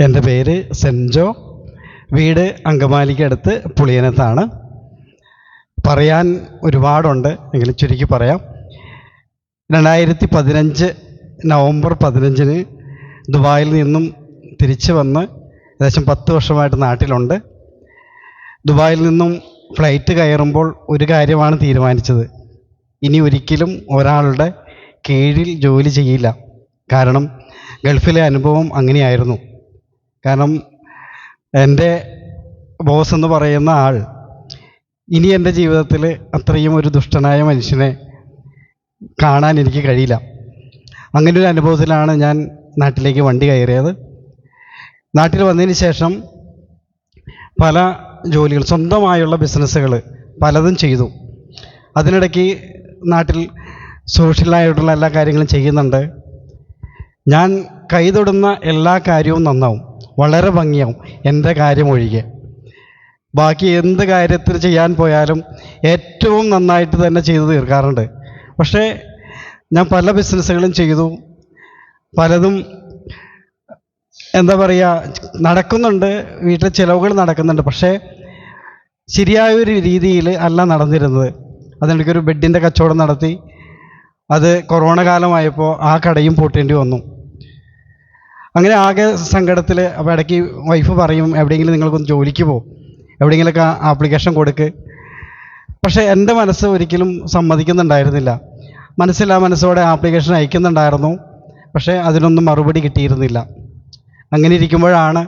എന്റെ പേര് സെൻജോ. വീട് അങ്കമാലിക്കടുത്ത് പുളിയനത്താണ്. പറയാൻ ഒരുപാടുണ്ട് എങ്കിലും ചുരുക്കി പറയാം. രണ്ടായിരത്തി പതിനഞ്ച് നവംബർ പതിനഞ്ചിന് ദുബായിൽ നിന്നും തിരിച്ചു വന്ന് ഏകദേശം പത്ത് വർഷമായിട്ട് നാട്ടിലുണ്ട്. ദുബായിൽ നിന്നും ഫ്ലൈറ്റ് കയറുമ്പോൾ ഒരു കാര്യമാണ് തീരുമാനിച്ചത്. ഇനി ഒരിക്കലും ഒരാളുടെ കീഴിൽ ജോലി ചെയ്യില്ല. കാരണം ഗൾഫിലെ അനുഭവം അങ്ങനെയായിരുന്നു. കാരണം എന്റെ ബോസ് എന്ന് പറയുന്ന ആൾ ഇനി എന്റെ ജീവിതത്തിൽ അത്രയും ഒരു ദുഷ്ടനായ മനുഷ്യനെ കാണാൻ എനിക്ക് കഴിയില്ല. അങ്ങനെ ഒരു അനുഭവത്തിലാണ് ഞാൻ നാട്ടിലേക്ക് വണ്ടി കയറിയത്. നാട്ടിൽ വന്നതിന് ശേഷം പല ജോലികൾ സ്വന്തമായുള്ള ബിസിനസ്സുകൾ പലതും ചെയ്തു. അതിനിടയ്ക്ക് നാട്ടിൽ സോഷ്യലായിട്ടുള്ള എല്ലാ കാര്യങ്ങളും ചെയ്യുന്നുണ്ട്. ഞാൻ കൈതൊടുന്ന എല്ലാ കാര്യവും നന്നാവും. വളരെ ഭംഗിയാവും. എന്റെ കാര്യം ഒഴികെ. ബാക്കി എന്ത് കാര്യത്തിൽ ചെയ്യാൻ പോയാലും ഏറ്റവും നന്നായിട്ട് തന്നെ ചെയ്തു തീർക്കാറുണ്ട്. പക്ഷേ ഞാൻ പല ബിസിനസ്സുകളും ചെയ്തു. പലതും എന്താ പറയുക നടക്കുന്നുണ്ട്. വീട്ടിലെ ചിലവുകൾ നടക്കുന്നുണ്ട്. പക്ഷേ ശരിയായ ഒരു രീതിയിൽ അല്ല നടന്നിരുന്നത്. അതെനിക്കൊരു ബെഡിന്റെ കച്ചവടം നടത്തി. അത് കൊറോണ കാലമായപ്പോൾ ആ കടയും പൂട്ടേണ്ടി വന്നു. അങ്ങനെ ആകെ സങ്കടത്തിൽ അപ്പോൾ ഇടയ്ക്ക് വൈഫ് പറയും എവിടെയെങ്കിലും നിങ്ങൾക്കൊന്ന് ജോലിക്ക് പോകും എവിടെയെങ്കിലുമൊക്കെ ആപ്ലിക്കേഷൻ കൊടുക്ക്. പക്ഷേ എന്റെ മനസ്സ് ഒരിക്കലും സമ്മതിക്കുന്നുണ്ടായിരുന്നില്ല. മനസ്സിൽ ആ മനസ്സോടെ ആപ്ലിക്കേഷൻ അയക്കുന്നുണ്ടായിരുന്നു. പക്ഷേ അതിനൊന്നും മറുപടി കിട്ടിയിരുന്നില്ല. അങ്ങനെ ഇരിക്കുമ്പോഴാണ്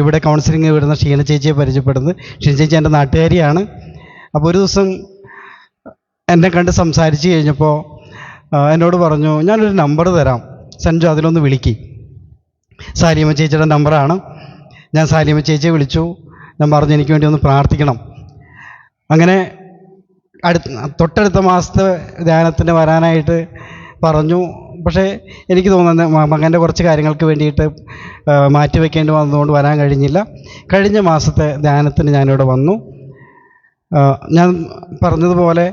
ഇവിടെ കൗൺസിലിംഗ് വരുന്ന ഷീന ചേച്ചിയെ പരിചയപ്പെടുന്നത്. ഷീന ചേച്ചി എന്റെ നാട്ടുകാരിയാണ്. അപ്പോൾ ഒരു ദിവസം എന്നെ കണ്ട് സംസാരിച്ച് കഴിഞ്ഞപ്പോൾ എന്നോട് പറഞ്ഞു ഞാനൊരു നമ്പർ തരാം. സഞ്ജു അതിലൊന്ന് വിളിക്ക്. സാലിയമ്മ ചേച്ചിയുടെ നമ്പറാണ്. ഞാൻ സാലിയമ്മ ചേച്ചിയെ വിളിച്ചു. ഞാൻ പറഞ്ഞു എനിക്ക് വേണ്ടി ഒന്ന് പ്രാർത്ഥിക്കണം. അങ്ങനെ അടുത്ത തൊട്ടടുത്ത മാസത്തെ ധ്യാനത്തിന് വരാനായിട്ട് പറഞ്ഞു. പക്ഷേ എനിക്ക് തോന്നുന്നത് മകന്റെ കുറച്ച് കാര്യങ്ങൾക്ക് വേണ്ടിയിട്ട് മാറ്റിവെക്കേണ്ടി വന്നതുകൊണ്ട് വരാൻ കഴിഞ്ഞില്ല. കഴിഞ്ഞ മാസത്തെ ധ്യാനത്തിന് ഞാനിവിടെ വന്നു. ഞാൻ പറഞ്ഞതുപോലെ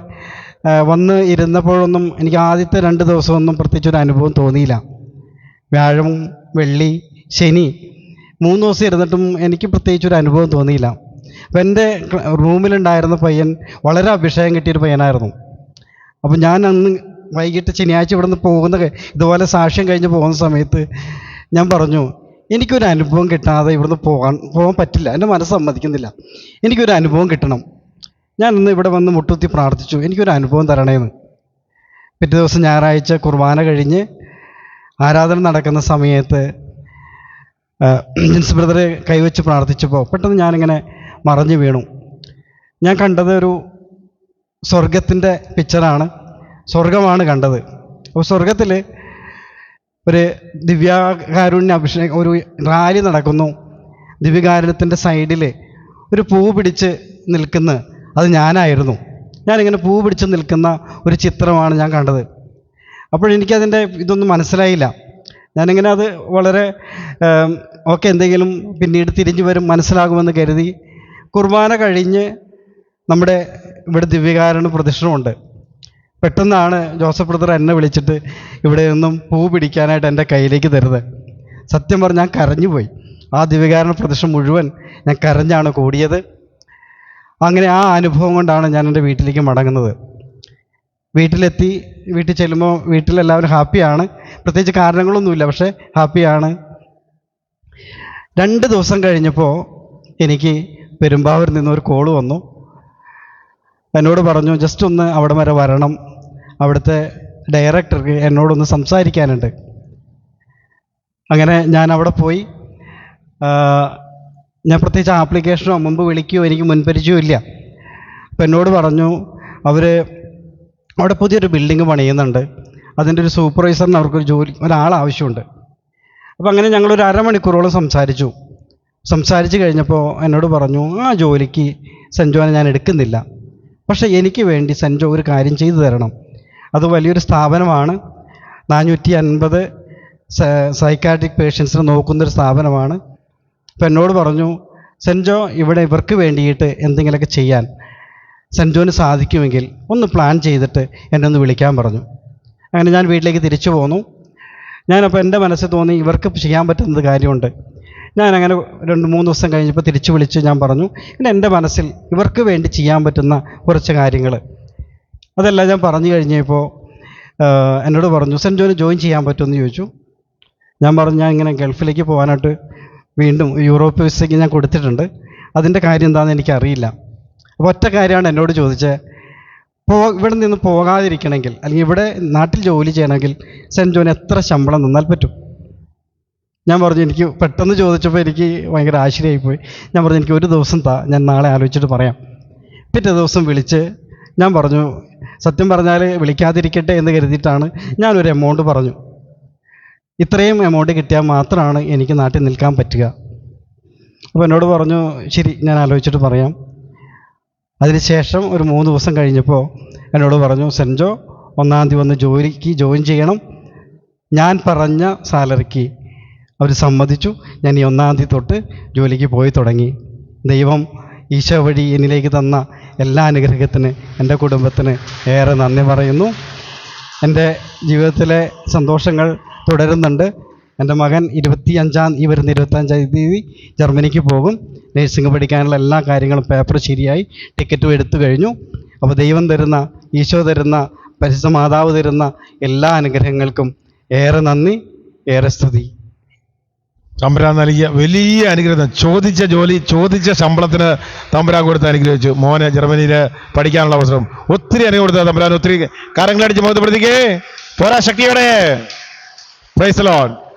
വന്ന് ഇരുന്നപ്പോഴൊന്നും എനിക്ക് ആദ്യത്തെ രണ്ട് ദിവസമൊന്നും പ്രത്യേകിച്ച് ഒരു അനുഭവം തോന്നിയില്ല. വ്യാഴം വെള്ളി ശനി. മൂന്ന് ദിവസം ഇരുന്നിട്ടും എനിക്ക് പ്രത്യേകിച്ച് ഒരു അനുഭവം തോന്നിയില്ല. അപ്പം എന്റെ റൂമിലുണ്ടായിരുന്ന പയ്യൻ വളരെ അഭിഷേകം കിട്ടിയൊരു പയ്യനായിരുന്നു. അപ്പം ഞാൻ അന്ന് വൈകിട്ട് ശനിയാഴ്ച ഇവിടെ നിന്ന് പോകുന്ന ഇതുപോലെ സാക്ഷ്യം കഴിഞ്ഞ് പോകുന്ന സമയത്ത് ഞാൻ പറഞ്ഞു എനിക്കൊരു അനുഭവം കിട്ടാതെ ഇവിടുന്ന് പോകാൻ പോകാൻ പറ്റില്ല. എന്റെ മനസ്സ് സമ്മതിക്കുന്നില്ല. എനിക്കൊരു അനുഭവം കിട്ടണം. ഞാൻ ഇന്ന് ഇവിടെ വന്ന് മുട്ടുത്തി പ്രാർത്ഥിച്ചു എനിക്കൊരു അനുഭവം തരണേന്ന്. പിറ്റേ ദിവസം ഞായറാഴ്ച കുർബാന കഴിഞ്ഞ് ആരാധന നടക്കുന്ന സമയത്ത് ജിൻസ് ബ്രദറെ കൈവച്ച് പ്രാർത്ഥിച്ചപ്പോൾ പെട്ടെന്ന് ഞാനിങ്ങനെ മറഞ്ഞു വീണു. ഞാൻ കണ്ടത് ഒരു സ്വർഗത്തിന്റെ പിക്ചറാണ് സ്വർഗമാണ് കണ്ടത്. അപ്പോൾ സ്വർഗത്തിൽ ഒരു ദിവ്യകാരുണ്യ അഭിഷേകം ഒരു റാലി നടക്കുന്നു. ദിവ്യകാരുണ്യത്തിന്റെ സൈഡിൽ ഒരു പൂ പിടിച്ച് നിൽക്കുന്ന അത് ഞാനായിരുന്നു. ഞാനിങ്ങനെ പൂ പിടിച്ച് നിൽക്കുന്ന ഒരു ചിത്രമാണ് ഞാൻ കണ്ടത്. അപ്പോഴെനിക്കതിന്റെ ഇതൊന്നും മനസ്സിലായില്ല. ഞാനിങ്ങനെ അത് വളരെ ഓക്കെ എന്തെങ്കിലും പിന്നീട് തിരിഞ്ഞു വരും മനസ്സിലാകുമെന്ന് കരുതി കുർബാന കഴിഞ്ഞ് നമ്മുടെ ഇവിടെ ദിവ്യകാരണ പ്രദക്ഷിണമുണ്ട് പെട്ടെന്നാണ് ജോസഫ് ബ്രദർ എന്നെ വിളിച്ചിട്ട് ഇവിടെ നിന്നും പൂ പിടിക്കാനായിട്ട് എന്റെ കയ്യിലേക്ക് തരുന്നത്. സത്യം പറഞ്ഞാൽ ഞാൻ കരഞ്ഞുപോയി. ആ ദിവ്യകാരണ പ്രദക്ഷിണം മുഴുവൻ ഞാൻ കരഞ്ഞാണ് കൂടിയത്. അങ്ങനെ ആ അനുഭവം കൊണ്ടാണ് ഞാൻ എന്റെ വീട്ടിലേക്ക് മടങ്ങുന്നത്. വീട്ടിലെത്തി വീട്ടിൽ ചെല്ലുമ്പോൾ വീട്ടിലെല്ലാവരും ഹാപ്പിയാണ്. പ്രത്യേകിച്ച് കാരണങ്ങളൊന്നുമില്ല പക്ഷേ ഹാപ്പിയാണ്. രണ്ട് ദിവസം കഴിഞ്ഞപ്പോൾ എനിക്ക് പെരുമ്പാവൂരിൽ നിന്ന് ഒരു കോൾ വന്നു. എന്നോട് പറഞ്ഞു ജസ്റ്റ് ഒന്ന് അവിടെ വരെ വരണം. അവിടുത്തെ ഡയറക്ടർക്ക് എന്നോടൊന്ന് സംസാരിക്കാനുണ്ട്. അങ്ങനെ ഞാൻ അവിടെ പോയി. ഞാൻ പ്രത്യേകിച്ച് ആപ്ലിക്കേഷനോ മുമ്പ് വിളിക്കുകയോ എനിക്ക് മുൻപരിചയവും ഇല്ല. അപ്പോൾ എന്നോട് പറഞ്ഞു അവർ അവിടെ പുതിയൊരു ബിൽഡിംഗ് പണിയുന്നുണ്ട്. അതിന്റെ ഒരു സൂപ്പർവൈസറിന് അവർക്കൊരു ജോലി ഒരാൾ ആവശ്യമുണ്ട്. അപ്പോൾ അങ്ങനെ ഞങ്ങളൊരു അരമണിക്കൂറോളം സംസാരിച്ചു. സംസാരിച്ച് കഴിഞ്ഞപ്പോൾ എന്നോട് പറഞ്ഞു ആ ജോലിക്ക് സെൻജോനെ ഞാൻ എടുക്കുന്നില്ല. പക്ഷേ എനിക്ക് വേണ്ടി സെൻജോ ഒരു കാര്യം ചെയ്തു തരണം. അത് വലിയൊരു സ്ഥാപനമാണ്. നാനൂറ്റി അൻപത് സൈക്കാട്രിക് പേഷ്യൻസിനെ നോക്കുന്നൊരു സ്ഥാപനമാണ്. അപ്പോൾ എന്നോട് പറഞ്ഞു സെൻജോ ഇവിടെ ഇവർക്ക് വേണ്ടിയിട്ട് എന്തെങ്കിലുമൊക്കെ ചെയ്യാൻ. സെൻജോന് സാധിക്കുമെങ്കിൽ ഒന്ന് പ്ലാൻ ചെയ്തിട്ട് എന്നെ ഒന്ന് വിളിക്കാൻ പറഞ്ഞു. അങ്ങനെ ഞാൻ വീട്ടിലേക്ക് തിരിച്ചു പോന്നു. ഞാനപ്പോൾ എന്റെ മനസ്സിൽ തോന്നി ഇവർക്ക് ചെയ്യാൻ പറ്റുന്നത് കാര്യമുണ്ട്. ഞാൻ അങ്ങനെ രണ്ട് മൂന്ന് ദിവസം കഴിഞ്ഞപ്പോൾ തിരിച്ചു വിളിച്ച് ഞാൻ പറഞ്ഞു പിന്നെ എന്റെ മനസ്സിൽ ഇവർക്ക് വേണ്ടി ചെയ്യാൻ പറ്റുന്ന കുറച്ച് കാര്യങ്ങൾ അതെല്ലാം ഞാൻ പറഞ്ഞു കഴിഞ്ഞപ്പോൾ എന്നോട് പറഞ്ഞു സെന്റ് ജോന് ജോയിൻ ചെയ്യാൻ പറ്റുമെന്ന് ചോദിച്ചു. ഞാൻ പറഞ്ഞു ഞാൻ ഇങ്ങനെ ഗൾഫിലേക്ക് പോകാനായിട്ട് വീണ്ടും യൂറോപ്പ് വിസയ്ക്ക് ഞാൻ കൊടുത്തിട്ടുണ്ട്. അതിന്റെ കാര്യം എന്താണെന്ന് എനിക്കറിയില്ല. ഒറ്റ കാര്യമാണ് എന്നോട് ചോദിച്ചത്. പോ ഇവിടെ നിന്ന് പോകാതിരിക്കണമെങ്കിൽ അല്ലെങ്കിൽ ഇവിടെ നാട്ടിൽ ജോലി ചെയ്യണമെങ്കിൽ സെന്റ് ജോൺ എത്ര ശമ്പളം നിന്നാൽ പറ്റും? ഞാൻ പറഞ്ഞു എനിക്ക് പെട്ടെന്ന് ചോദിച്ചപ്പോൾ എനിക്ക് ഭയങ്കര ആശ്ചര്യമായിപ്പോയി. ഞാൻ പറഞ്ഞു എനിക്ക് ഒരു ദിവസം താ ഞാൻ നാളെ ആലോചിച്ചിട്ട് പറയാം. പിറ്റേ ദിവസം വിളിച്ച് ഞാൻ പറഞ്ഞു സത്യം പറഞ്ഞാൽ വിളിക്കാതിരിക്കട്ടെ എന്ന് കരുതിയിട്ടാണ് ഞാനൊരു എമൗണ്ട് പറഞ്ഞു. ഇത്രയും എമൗണ്ട് കിട്ടിയാൽ മാത്രമാണ് എനിക്ക് നാട്ടിൽ നിൽക്കാൻ പറ്റുക. അപ്പോൾ എന്നോട് പറഞ്ഞു ശരി ഞാൻ ആലോചിച്ചിട്ട് പറയാം. അതിനുശേഷം ഒരു മൂന്ന് ദിവസം കഴിഞ്ഞപ്പോൾ എന്നോട് പറഞ്ഞു സെൻജോ ഒന്നാം തീയതി വന്ന് ജോലിക്ക് ജോയിൻ ചെയ്യണം. ഞാൻ പറഞ്ഞ സാലറിക്ക് അവർ സമ്മതിച്ചു. ഞാൻ ഈ ഒന്നാം തീയതി തൊട്ട് ജോലിക്ക് പോയി തുടങ്ങി. ദൈവം ഈശോ വഴി എന്നിലേക്ക് തന്ന എല്ലാ അനുഗ്രഹത്തിന് എന്റെ കുടുംബത്തിന് ഏറെ നന്ദി പറയുന്നു. എന്റെ ജീവിതത്തിലെ സന്തോഷങ്ങൾ തുടരുന്നുണ്ട്. എന്റെ മകൻ ഇരുപത്തി അഞ്ചാം ഈ വരുന്ന ഇരുപത്തഞ്ചാം തീയതി ജർമ്മനിക്ക് പോകും. നേഴ്സിംഗ് പഠിക്കാനുള്ള എല്ലാ കാര്യങ്ങളും പേപ്പർ ശരിയായി ടിക്കറ്റും എടുത്തു കഴിഞ്ഞു. അപ്പോൾ ദൈവം തരുന്ന ഈശോ തരുന്ന പരിശുദ്ധ മാതാവ് തരുന്ന എല്ലാ അനുഗ്രഹങ്ങൾക്കും ഏറെ നന്ദി ഏറെ സ്തുതി. തമ്പുരാൻ നൽകിയ വലിയ അനുഗ്രഹം. ചോദിച്ച ജോലി ചോദിച്ച ശമ്പളത്തിന് തമ്പുരാൻ കൊടുത്ത് അനുഗ്രഹിച്ചു. മോനെ ജർമ്മനിയിൽ പഠിക്കാനുള്ള അവസരം. ഒത്തിരി അനുഗ്രഹം കൊടുത്ത തമ്പുരാൻ. ഒത്തിരി കാര്യങ്ങളടിച്ച് മുഖത്ത് പ്രതിക്കേ. പോരാ ശക്തിയോടെ. Price loan